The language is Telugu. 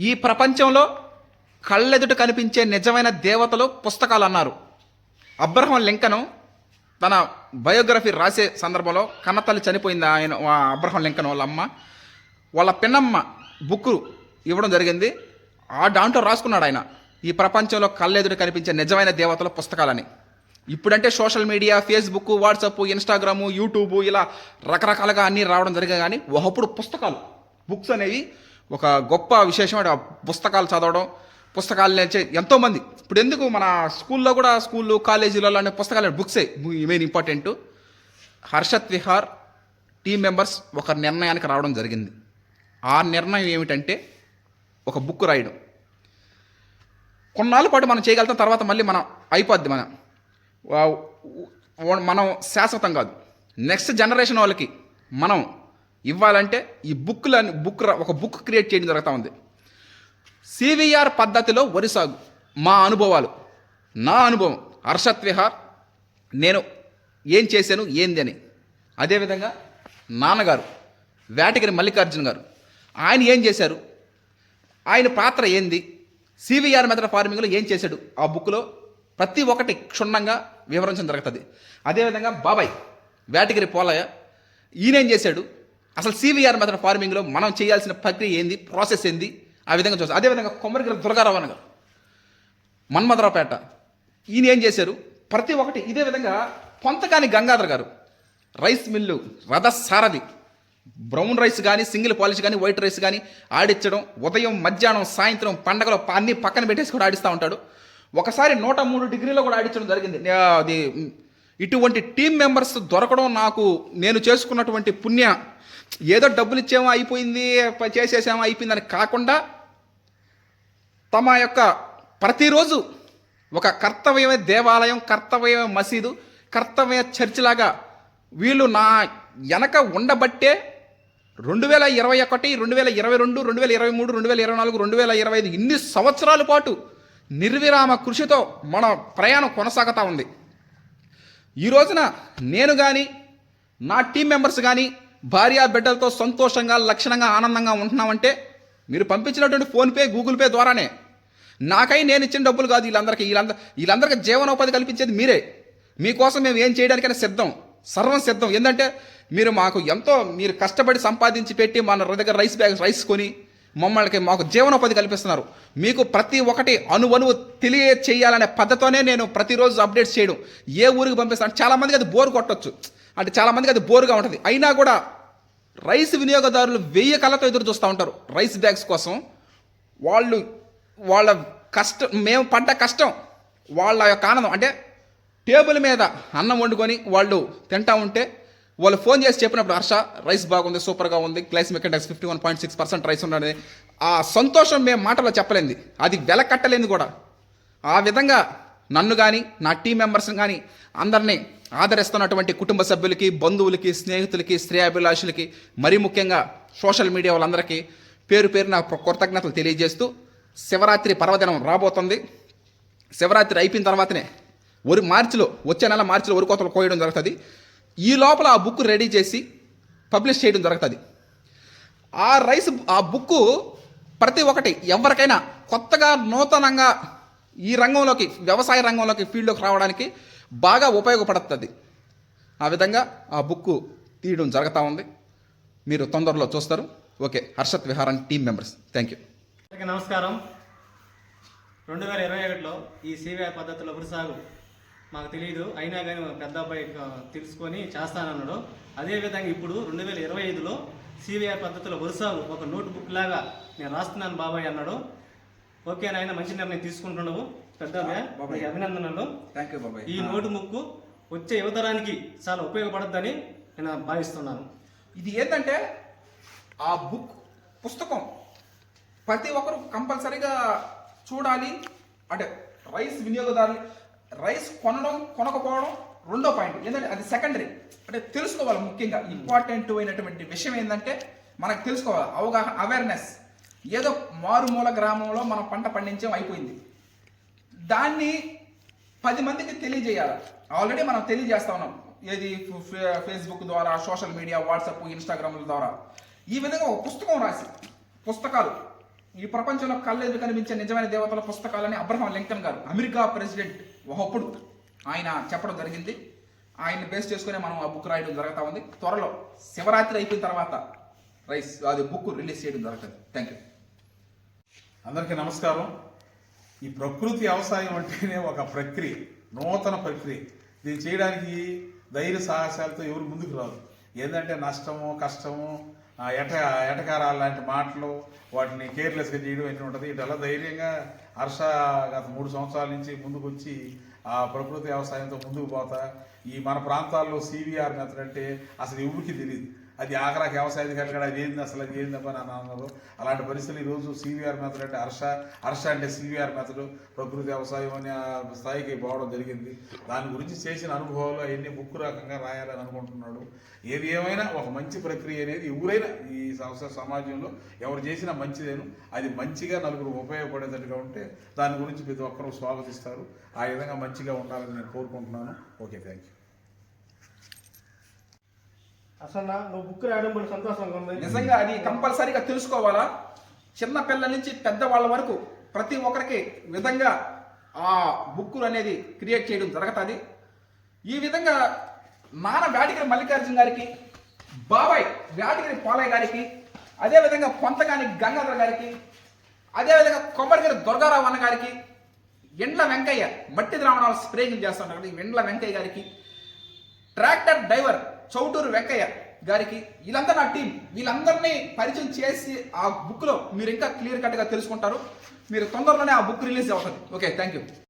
ఈ ప్రపంచంలో కళ్ళెదుట కనిపించే నిజమైన దేవతలు పుస్తకాలు అన్నారు అబ్రహం లింకను తన బయోగ్రఫీ రాసే సందర్భంలో కన్నతల్లి చనిపోయింది ఆయన అబ్రహం లింకన్ వాళ్ళ అమ్మ. వాళ్ళ పిన్నమ్మ బుక్ ఇవ్వడం జరిగింది. ఆ దాంట్లో రాసుకున్నాడు ఆయన ఈ ప్రపంచంలో కళ్ళెదుడు కనిపించే నిజమైన దేవతల పుస్తకాలని. ఇప్పుడంటే social media Facebook WhatsApp Instagram YouTube ఇలా రకరకాలుగా అన్నీ రావడం జరిగాయి కానీ ఒకప్పుడు పుస్తకాలు బుక్స్ అనేవి ఒక గొప్ప విశేషం ఆ పుస్తకాలు చదవడం పుస్తకాలు నేర్చే ఎంతోమంది. ఇప్పుడు ఎందుకు మన స్కూల్లో కూడా స్కూళ్ళు కాలేజీలలో అనే పుస్తకాలు బుక్సే main important. Harshath Vihar team members ఒక నిర్ణయానికి రావడం జరిగింది. ఆ నిర్ణయం ఏమిటంటే ఒక బుక్ రాయడం. కొన్నాళ్ళ పాటు మనం చేయగలుగుతాం తర్వాత మళ్ళీ మనం అయిపోద్ది మనం. మనం శాశ్వతం కాదు. నెక్స్ట్ జనరేషన్ వాళ్ళకి మనం ఇవ్వాలంటే ఈ బుక్లని బుక్ ఒక బుక్ క్రియేట్ చేయడం జరుగుతూ ఉంది. సివిఆర్ పద్ధతిలో వరి సాగు మా అనుభవాలు నా అనుభవం హర్షత్ విహార్ నేను ఏం చేశాను ఏంది అని. అదేవిధంగా నాన్నగారు వేటగిరి మల్లికార్జున గారు ఆయన ఏం చేశారు ఆయన పాత్ర ఏంది సివిఆర్ మెథడ్ ఫార్మింగ్లో ఏం చేశాడు ఆ బుక్లో ప్రతి ఒక్కటి క్షుణ్ణంగా వివరించడం జరుగుతుంది. అదేవిధంగా బాబాయ్ వేటగిరి పోలయ్య ఈయనేం చేశాడు అసలు సివిఆర్ మెథడ్ ఫార్మింగ్లో మనం చేయాల్సిన ప్రక్రియ ఏంది? ప్రాసెస్ ఏంది? ఆ విధంగా చూస్తాం అదేవిధంగా కొమ్మరిగిరి దుర్గారావు గారు మన్మధరావుపేట ఈయన ఏం చేశారు? ప్రతి ఒక్కటి ఇదే విధంగా పొంతకాని గంగాధర్ గారు rice mill Ratha Sarathi brown rice కానీ సింగిల్ పాలిష్ కానీ వైట్ రైస్ కానీ ఆడించడం ఉదయం మధ్యాహ్నం సాయంత్రం పండగలో ప- అన్ని పక్కన పెట్టేసి కూడా ఆడిస్తూ ఉంటాడు. ఒకసారి నూట మూడు డిగ్రీలో కూడా ఆడించడం జరిగింది. అది ఇటువంటి టీం మెంబర్స్ దొరకడం నాకు నేను చేసుకున్నటువంటి పుణ్య. ఏదో డబ్బులు ఇచ్చామో అయిపోయింది చేసేసామో అయిపోయింది అయిపోయిందని కాకుండా తమ యొక్క ప్రతిరోజు ఒక కర్తవ్యమే దేవాలయం కర్తవ్యమే మసీదు కర్తవ్య చర్చిలాగా వీళ్ళు నా వెనక ఉండబట్టే రెండు వేల ఇరవై ఒకటి రెండు వేల ఇరవై రెండు రెండు వేల ఇరవై మూడు రెండు వేల ఇరవై నాలుగు రెండు వేల ఇరవై ఐదు ఇన్ని సంవత్సరాల పాటు నిర్విరామ కృషితో మన ప్రయాణం కొనసాగుతూ ఉంది. ఈ రోజున నేను కానీ నా టీం మెంబర్స్ కానీ భార్య బిడ్డలతో సంతోషంగా లక్షణంగా ఆనందంగా ఉంటున్నామంటే మీరు పంపించినటువంటి ఫోన్పే గూగుల్ పే ద్వారానే. నాకై నేను ఇచ్చిన డబ్బులు కాదు వీళ్ళందరికీ. వీళ్ళందరూ వీళ్ళందరికీ జీవనోపాధి కల్పించేది మీరే. మీకోసం మేము ఏం చేయడానికైనా సిద్ధం. సర్వం సిద్ధం. ఎందుకంటే మీరు మాకు ఎంతో మీరు కష్టపడి సంపాదించి పెట్టి మన దగ్గర రైస్ బ్యాగ్ రైస్ కొని మమ్మల్ని మాకు జీవనోపాధి కల్పిస్తున్నారు. మీకు ప్రతి ఒక్కటి అణువణువు తెలియ చేయాలనే పద్ధతితోనే నేను ప్రతిరోజు అప్డేట్స్ చేయడం ఏ ఊరికి పంపిస్తాను? చాలామందికి అది బోర్ కొట్టచ్చు. అంటే చాలామందికి అది బోరుగా ఉంటుంది. అయినా కూడా రైస్ వినియోగదారులు వెయ్యి కళ్ళతో ఎదురు చూస్తూ ఉంటారు రైస్ బ్యాగ్స్ కోసం. వాళ్ళు వాళ్ళ కష్టం మేము పడ్డ కష్టం వాళ్ళ యొక్క ఆనందం. అంటే టేబుల్ మీద అన్నం వండుకొని వాళ్ళు తింటా ఉంటే వాళ్ళు ఫోన్ చేసి చెప్పినప్పుడు హర్ష రైస్ బాగుంది సూపర్గా ఉంది glycemic index fifty one point six percent rice ఉన్నది. ఆ సంతోషం మేము మాటలో చెప్పలేంది. అది వెల కట్టలేంది కూడా. ఆ విధంగా నన్ను కానీ నా టీం మెంబర్స్ని కానీ అందరినీ ఆదరిస్తున్నటువంటి కుటుంబ సభ్యులకి బంధువులకి స్నేహితులకి శ్రేయాభిలాషులకి మరీ ముఖ్యంగా సోషల్ మీడియా వాళ్ళందరికీ పేరు పేరు నా కృతజ్ఞతలు తెలియజేస్తూ శివరాత్రి పర్వదినం రాబోతుంది. శివరాత్రి అయిపోయిన తర్వాతనే వరి మార్చిలో వచ్చే నెల మార్చిలో వరి కోతలు కోయడం జరుగుతుంది. ఈ లోపల ఆ బుక్ రెడీ చేసి పబ్లిష్ చేయడం జరుగుతుంది ఆ రైస్ ఆ బుక్ ప్రతి ఒక్కటి ఎవరికైనా కొత్తగా నూతనంగా ఈ రంగంలోకి వ్యవసాయ రంగంలోకి ఫీల్డ్లోకి రావడానికి బాగా ఉపయోగపడుతుంది. ఆ విధంగా ఆ బుక్ తీయడం జరుగుతూ ఉంది. మీరు తొందరలో చూస్తారు. Okay Harshath Viharan team members. Thank you. నమస్కారం. రెండు వేల ఇరవై ఒకటిలో ఈ సివిఐ పద్ధతిలో వరి మాకు తెలియదు అయినా కానీ పెద్ద అబ్బాయి తెలుసుకొని చేస్తానన్నాడు. అదేవిధంగా ఇప్పుడు రెండు వేల ఇరవై ఐదులో సివిఐ పద్ధతిలో వరి సాగు ఒక నోట్ బుక్ లాగా నేను రాస్తున్నాను బాబాయ్ అన్నాడు. ఓకే నాయన మంచి నిర్ణయం తీసుకుంటున్నావు. పెద్ద అబ్బాయి బాబాయ్. అభినందనలు. థ్యాంక్ యూ బాబాయ్. ఈ నోటు బుక్ వచ్చే యువతరానికి చాలా ఉపయోగపడద్దని నేను భావిస్తున్నాను. ఇది ఏంటంటే ఆ బుక్ పుస్తకం ప్రతి ఒక్కరు కంపల్సరీగా చూడాలి. అంటే రైస్ వినియోగదారులు రైస్ కొనడం కొనకపోవడం రెండో పాయింట్ ఏంటంటే అది సెకండరీ అంటే తెలుసుకోవాలి ముఖ్యంగా. ఇంపార్టెంట్ అయినటువంటి విషయం ఏంటంటే మనకు తెలుసుకోవాలి. అవగాహన అవేర్నెస్ ఏదో మారుమూల గ్రామంలో మనం పంట పండించడం అయిపోయింది. దాన్ని పది మందికి తెలియజేయాలి. ఆల్రెడీ మనం తెలియజేస్తా ఉన్నాం. ఏది ఫేస్బుక్ ద్వారా సోషల్ మీడియా వాట్సాప్ ఇన్స్టాగ్రామ్ల ద్వారా. ఈ విధంగా ఒక పుస్తకం రాసి పుస్తకాలు. ఈ ప్రపంచంలో కళ్ళెదురు కనిపించే నిజమైన దేవతల పుస్తకాలని అబ్రహం లింకన్ గారు అమెరికా ప్రెసిడెంట్ ఒకప్పుడు ఆయన చెప్పడం జరిగింది. ఆయన్ని బేస్ చేసుకునే మనం ఆ బుక్ రాయడం జరుగుతూ ఉంది. త్వరలో శివరాత్రి అయిపోయిన తర్వాత రైస్ అది బుక్ రిలీజ్ చేయడం జరుగుతుంది. థ్యాంక్ యూ అందరికీ నమస్కారం. ఈ ప్రకృతి వ్యవసాయం అంటేనే ఒక ప్రక్రియ నూతన ప్రక్రియ. దీన్ని చేయడానికి ధైర్య సాహసాలతో ఎవరు ముందుకు రాదు ఏంటంటే నష్టము కష్టము ఆ, ఎట ఎటకారాలు లాంటి మాటలు వాటిని కేర్లెస్గా చేయడం ఎన్ని ఉంటుంది? ఇటలా ధైర్యంగా హర్ష గత మూడు సంవత్సరాల నుంచి ముందుకు వచ్చి ఆ ప్రకృతి వ్యవసాయంతో ముందుకు పోతా. ఈ మన ప్రాంతాల్లో సివిఆర్ మెథడ్ అంటే అసలు ఎవరికి తెలియదు. అది ఆఖరాకి వ్యవసాయ అధికారులు కూడా అది ఏంది అసలు అది ఏందమ్మా అని అన్నారు అలాంటి పరిస్థితులు ఈరోజు సివిఆర్ మెథడ్ అంటే హర్ష హర్ష అంటే సివిఆర్ మెథడ్ ప్రకృతి వ్యవసాయం అనే స్థాయికి పోవడం జరిగింది. దాని గురించి చేసిన అనుభవాలు అవన్నీ బుక్ రకంగా రాయాలని అనుకుంటున్నాడు. ఏది ఏమైనా ఒక మంచి ప్రక్రియ అనేది ఎవరైనా ఈ సంస్థ సమాజంలో ఎవరు చేసినా మంచిదేను. అది మంచిగా నలుగురు ఉపయోగపడేటట్టుగా ఉంటే దాని గురించి ప్రతి ఒక్కరూ స్వాగతిస్తారు. ఆ విధంగా మంచిగా ఉండాలని నేను కోరుకుంటున్నాను. ఓకే థ్యాంక్ యూ అసలు నువ్వు బుక్ రాయడం కూడా సంతోషంగా ఉంది. నిజంగా అది కంపల్సరీగా తెలుసుకోవాలా? చిన్న పిల్లల నుంచి పెద్దవాళ్ళ వరకు ప్రతి ఒక్కరికి విధంగా ఆ బుక్కులు అనేది క్రియేట్ చేయడం జరుగుతుంది. ఈ విధంగా నాన్న వేటగిరి మల్లికార్జున గారికి బాబాయ్ వేటగిరి పాలయ్య గారికి అదేవిధంగా కొంతగాని గంగాధర గారికి అదేవిధంగా కొమ్మరిగిరి దుర్గారావు అన్న గారికి ఎండ్ల వెంకయ్య మట్టి ద్రావణాలు స్ప్రేయింగ్ చేస్తుంటారు ఎండ్ల వెంకయ్య గారికి ట్రాక్టర్ డ్రైవర్ చౌటూరు వెంకయ్య గారికి వీళ్ళంతా నా టీం. వీళ్ళందరినీ పరిచయం చేసి ఆ బుక్లో మీరు ఇంకా క్లియర్ కట్గా తెలుసుకుంటారు. మీరు తొందరలోనే ఆ బుక్ రిలీజ్ అవుతుంది. Okay thank you